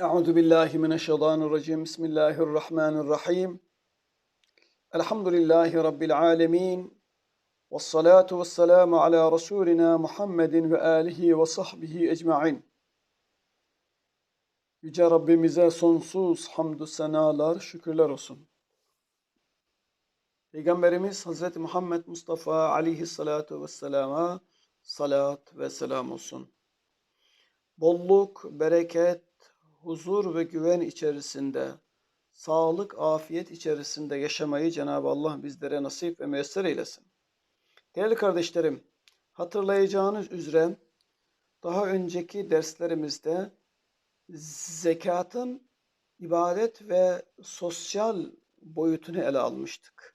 Euzu billahi mineşşeytanirracim. Bismillahirrahmanirrahim. Elhamdülillahi rabbil alamin. Ves salatu vesselamu ala rasulina Muhammedin ve alihi ve sahbihi ecmaîn. Yüce Rabbimize sonsuz hamdü senalar, şükürler olsun. Peygamberimiz Hazreti Muhammed Mustafa aleyhissalatu vesselama salat ve selam olsun. Bolluk, bereket, huzur ve güven içerisinde, sağlık, afiyet içerisinde yaşamayı Cenab-ı Allah bizlere nasip ve müyesser eylesin. Değerli kardeşlerim, hatırlayacağınız üzere daha önceki derslerimizde zekatın ibadet ve sosyal boyutunu ele almıştık.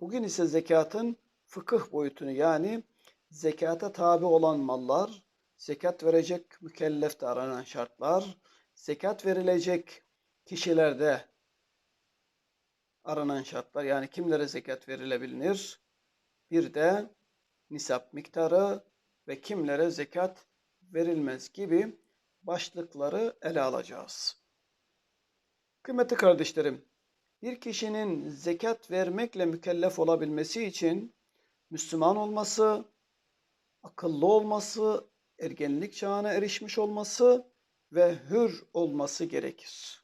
Bugün ise zekatın fıkıh boyutunu yani zekata tabi olan mallar, zekat verecek mükellefte aranan şartlar, zekat verilecek kişilerde aranan şartlar yani kimlere zekat verilebilir? Bir de nisap miktarı ve kimlere zekat verilmez gibi başlıkları ele alacağız. Kıymetli kardeşlerim, bir kişinin zekat vermekle mükellef olabilmesi için Müslüman olması, akıllı olması, ergenlik çağına erişmiş olması ve hür olması gerekir.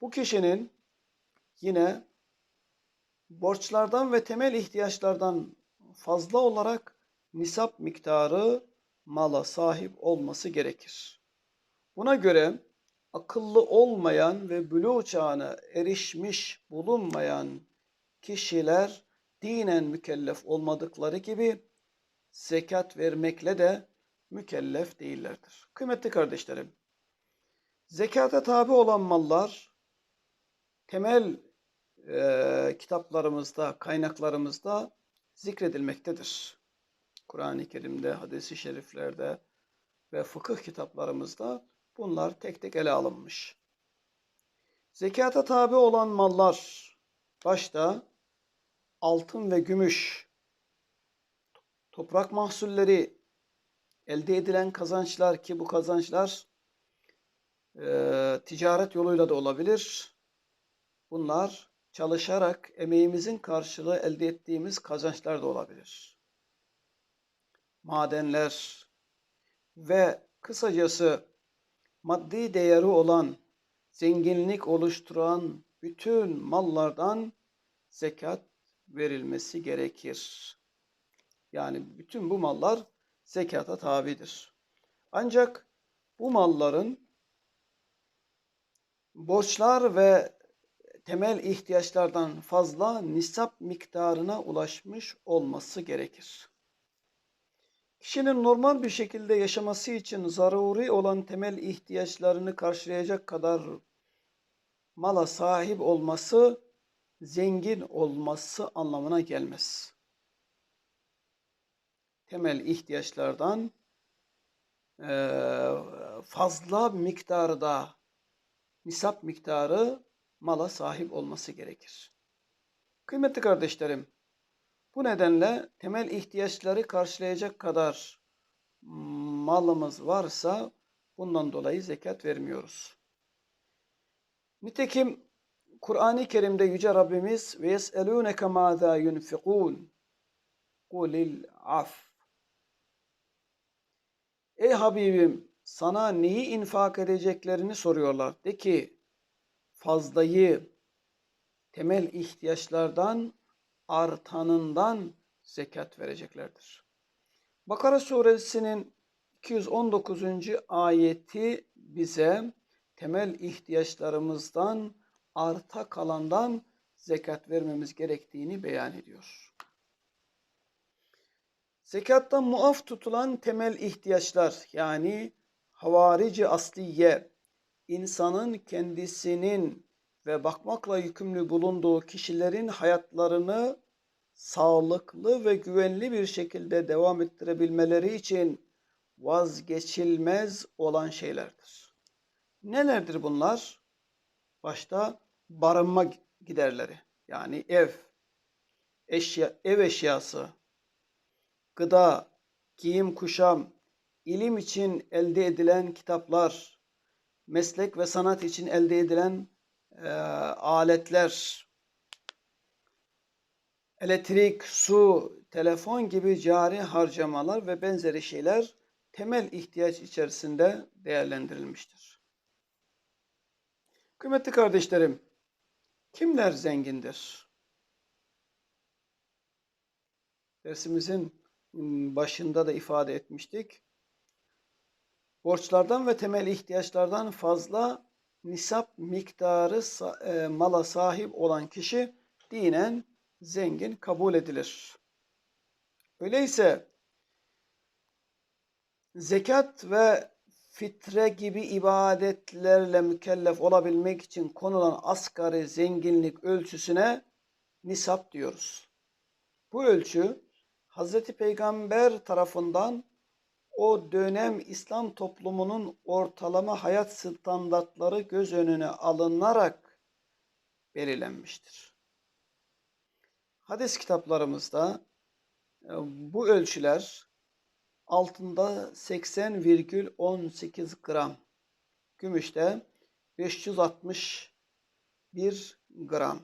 Bu kişinin yine borçlardan ve temel ihtiyaçlardan fazla olarak nisap miktarı mala sahip olması gerekir. Buna göre akıllı olmayan ve bülû çağına erişmiş bulunmayan kişiler dinen mükellef olmadıkları gibi zekat vermekle de mükellef değillerdir. Kıymetli kardeşlerim, zekata tabi olan mallar temel e, kitaplarımızda, kaynaklarımızda zikredilmektedir. Kur'an-ı Kerim'de, hadis-i şeriflerde ve fıkıh kitaplarımızda bunlar tek tek ele alınmış. Zekata tabi olan mallar başta altın ve gümüş, toprak mahsulleri, elde edilen kazançlar ki bu kazançlar e, ticaret yoluyla da olabilir. Bunlar çalışarak emeğimizin karşılığı elde ettiğimiz kazançlar da olabilir. Madenler ve kısacası maddi değeri olan, zenginlik oluşturan bütün mallardan zekat verilmesi gerekir. Yani bütün bu mallar zekata tabidir. Ancak bu malların borçlar ve temel ihtiyaçlardan fazla nisap miktarına ulaşmış olması gerekir. Kişinin normal bir şekilde yaşaması için zaruri olan temel ihtiyaçlarını karşılayacak kadar mala sahip olması zengin olması anlamına gelmez. Temel ihtiyaçlardan fazla miktarda nisap miktarı mala sahip olması gerekir. Kıymetli kardeşlerim, bu nedenle temel ihtiyaçları karşılayacak kadar malımız varsa bundan dolayı zekat vermiyoruz. Nitekim Kur'an-ı Kerim'de Yüce Rabbimiz ve yes'elûneke mâzâ yunfikûn kulil af Ey Habibim sana neyi infak edeceklerini soruyorlar. De ki fazlayı temel ihtiyaçlardan artanından zekat vereceklerdir. Bakara suresinin 219. ayeti bize temel ihtiyaçlarımızdan arta kalandan zekat vermemiz gerektiğini beyan ediyor. Zekattan muaf tutulan temel ihtiyaçlar yani havarici asliye insanın kendisinin ve bakmakla yükümlü bulunduğu kişilerin hayatlarını sağlıklı ve güvenli bir şekilde devam ettirebilmeleri için vazgeçilmez olan şeylerdir. Nelerdir bunlar? Başta barınma giderleri yani ev, eşya, ev eşyası, gıda, giyim kuşam, ilim için elde edilen kitaplar, meslek ve sanat için elde edilen e, aletler, elektrik, su, telefon gibi cari harcamalar ve benzeri şeyler temel ihtiyaç içerisinde değerlendirilmiştir. Kıymetli kardeşlerim, kimler zengindir? Dersimizin başında da ifade etmiştik. Borçlardan ve temel ihtiyaçlardan fazla nisap miktarı e, mala sahip olan kişi dinen zengin kabul edilir. Öyleyse zekat ve fitre gibi ibadetlerle mükellef olabilmek için konulan asgari zenginlik ölçüsüne nisap diyoruz. Bu ölçü Hz. Peygamber tarafından o dönem İslam toplumunun ortalama hayat standartları göz önüne alınarak belirlenmiştir. Hadis kitaplarımızda e, bu ölçüler altında 80,18 gram, gümüşte 561 gram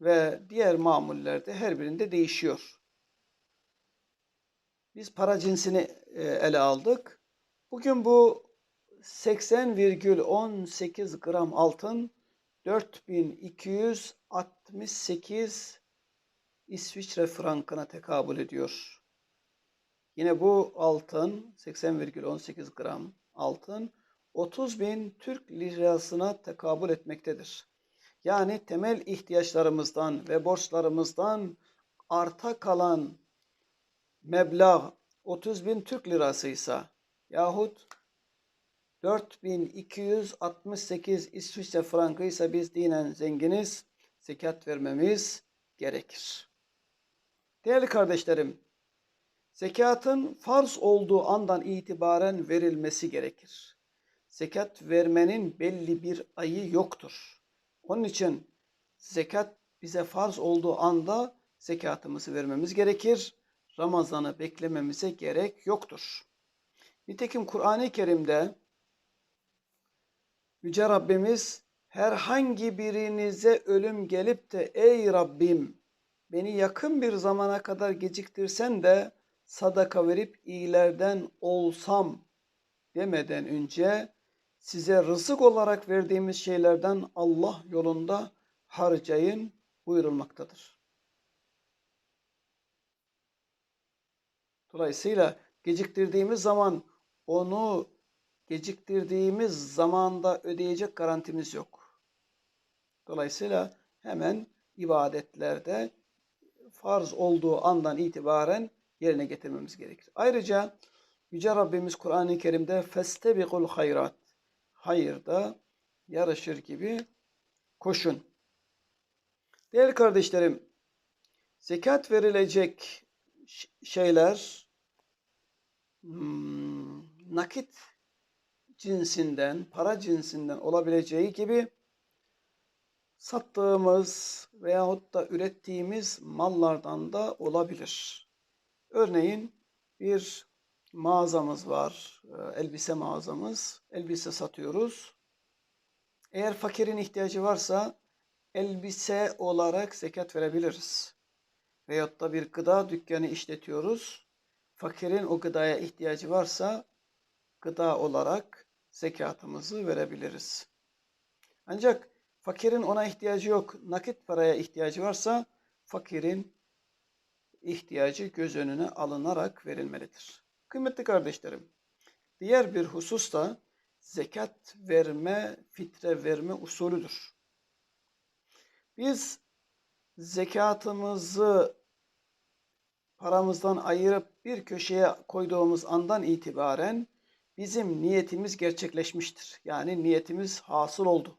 ve diğer mamullerde her birinde değişiyor. Biz para cinsini e, ele aldık. Bugün bu 80,18 gram altın 4268 İsviçre frankına tekabül ediyor. Yine bu altın 80,18 gram altın 30 bin Türk lirasına tekabül etmektedir. Yani temel ihtiyaçlarımızdan ve borçlarımızdan arta kalan meblağ 30 bin Türk lirasıysa yahut 4268 İsviçre frankı ise biz dinen zenginiz, zekat vermemiz gerekir. Değerli kardeşlerim, zekatın farz olduğu andan itibaren verilmesi gerekir. Zekat vermenin belli bir ayı yoktur. Onun için zekat bize farz olduğu anda zekatımızı vermemiz gerekir. Ramazan'ı beklememize gerek yoktur. Nitekim Kur'an-ı Kerim'de Yüce Rabbimiz herhangi birinize ölüm gelip de ey Rabbim beni yakın bir zamana kadar geciktirsen de sadaka verip iyilerden olsam demeden önce size rızık olarak verdiğimiz şeylerden Allah yolunda harcayın buyurulmaktadır. Dolayısıyla geciktirdiğimiz zaman onu geciktirdiğimiz zamanda ödeyecek garantimiz yok. Dolayısıyla hemen ibadetlerde farz olduğu andan itibaren yerine getirmemiz gerekir. Ayrıca Yüce Rabbimiz Kur'an-ı Kerim'de festebikul hayrat hayırda yarışır gibi koşun. Değerli kardeşlerim, zekat verilecek şeyler nakit cinsinden, para cinsinden olabileceği gibi sattığımız veyahut da ürettiğimiz mallardan da olabilir. Örneğin bir mağazamız var, e, elbise mağazamız, elbise satıyoruz. Eğer fakirin ihtiyacı varsa elbise olarak zekat verebiliriz. Veyahut da bir gıda dükkanı işletiyoruz. Fakirin o gıdaya ihtiyacı varsa gıda olarak zekatımızı verebiliriz. Ancak fakirin ona ihtiyacı yok, nakit paraya ihtiyacı varsa fakirin ihtiyacı göz önüne alınarak verilmelidir. Kıymetli kardeşlerim, diğer bir husus da zekat verme, fitre verme usulüdür. Biz zekatımızı paramızdan ayırıp bir köşeye koyduğumuz andan itibaren bizim niyetimiz gerçekleşmiştir. Yani niyetimiz hasıl oldu.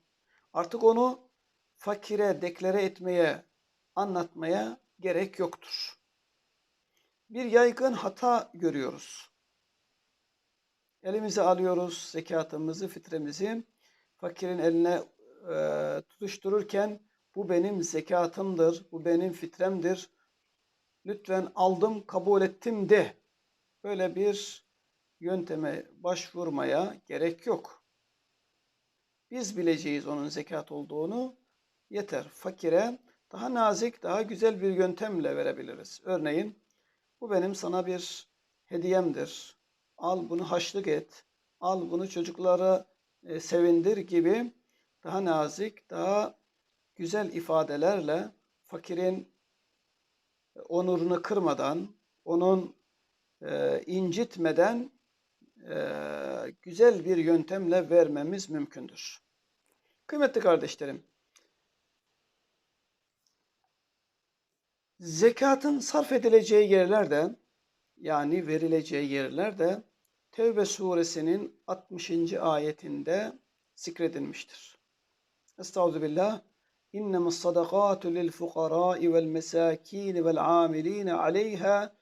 Artık onu fakire deklare etmeye, anlatmaya gerek yoktur. Bir yaygın hata görüyoruz. Elimize alıyoruz zekatımızı, fitremizi. Fakirin eline e, tutuştururken bu benim zekatımdır, bu benim fitremdir. Lütfen aldım, kabul ettim de. Böyle bir yönteme başvurmaya gerek yok. Biz bileceğiz onun zekat olduğunu. Yeter. Fakire daha nazik, daha güzel bir yöntemle verebiliriz. Örneğin bu benim sana bir hediyemdir. Al bunu haşlık et. Al bunu çocuklara e, sevindir gibi daha nazik, daha güzel ifadelerle fakirin onurunu kırmadan, onun e, incitmeden e, e, güzel bir yöntemle vermemiz mümkündür. Kıymetli kardeşlerim, zekatın sarf edileceği yerlerde yani verileceği yerlerde Tevbe suresinin 60. ayetinde zikredilmiştir. Estağfirullah. İnnem sadakatu lil fuqara'i vel mesakin vel amilin aleyha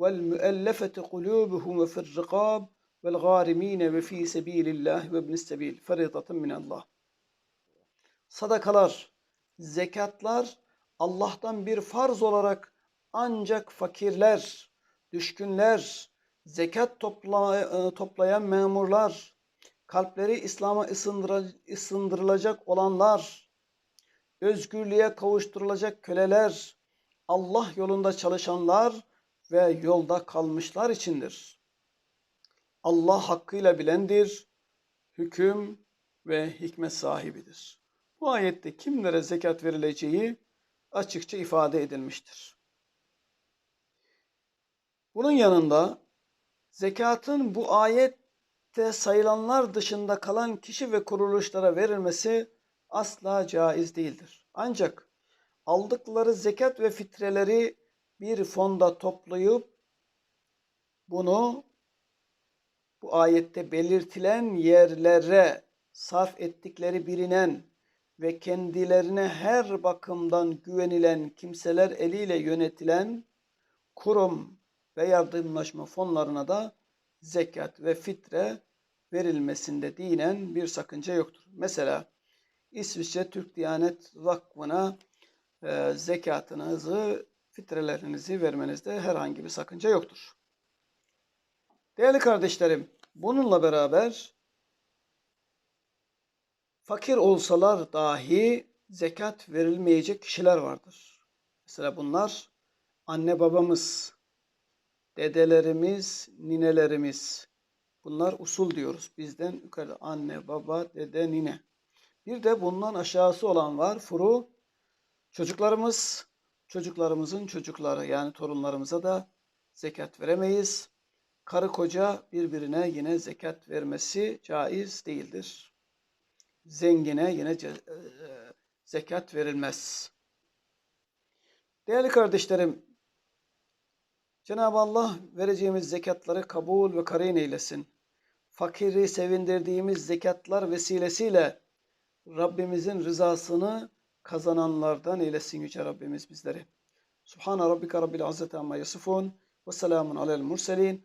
vel müellefeti kulubuhum ve fir rikab vel gârimîne ve fî sebîlillâh ve ibn sebil feridatın minallah. Sadakalar, zekatlar Allah'tan bir farz olarak ancak fakirler, düşkünler, zekat e, toplayan memurlar, kalpleri İslam'a ısındırılacak olanlar, özgürlüğe kavuşturulacak köleler, Allah yolunda çalışanlar ve yolda kalmışlar içindir. Allah hakkıyla bilendir, hüküm ve hikmet sahibidir. Bu ayette kimlere zekat verileceği açıkça ifade edilmiştir. Bunun yanında zekatın bu ayette sayılanlar dışında kalan kişi ve kuruluşlara verilmesi asla caiz değildir. Ancak aldıkları zekat ve fitreleri bir fonda toplayıp bunu bu ayette belirtilen yerlere sarf ettikleri bilinen ve kendilerine her bakımdan güvenilen kimseler eliyle yönetilen kurum ve yardımlaşma fonlarına da zekat ve fitre verilmesinde dinen bir sakınca yoktur. Mesela İsviçre Türk Diyanet Vakfı'na e, zekatınızı, fitrelerinizi vermenizde herhangi bir sakınca yoktur. Değerli kardeşlerim, bununla beraber fakir olsalar dahi zekat verilmeyecek kişiler vardır. Mesela bunlar anne babamız, dedelerimiz, ninelerimiz. Bunlar usul diyoruz. Bizden yukarıda anne, baba, dede, nine. Bir de bundan aşağısı olan var. Furu çocuklarımız, çocuklarımızın çocukları yani torunlarımıza da zekat veremeyiz. Karı koca birbirine yine zekat vermesi caiz değildir. Zengine yine e, zekat verilmez. Değerli kardeşlerim, Cenab-ı Allah vereceğimiz zekatları kabul ve karin eylesin. Fakiri sevindirdiğimiz zekatlar vesilesiyle Rabbimizin rızasını kazananlardan eylesin Yüce Rabbimiz bizleri. Subhane Rabbika Rabbil İzzeti Amma Yasifun ve selamun alel murselin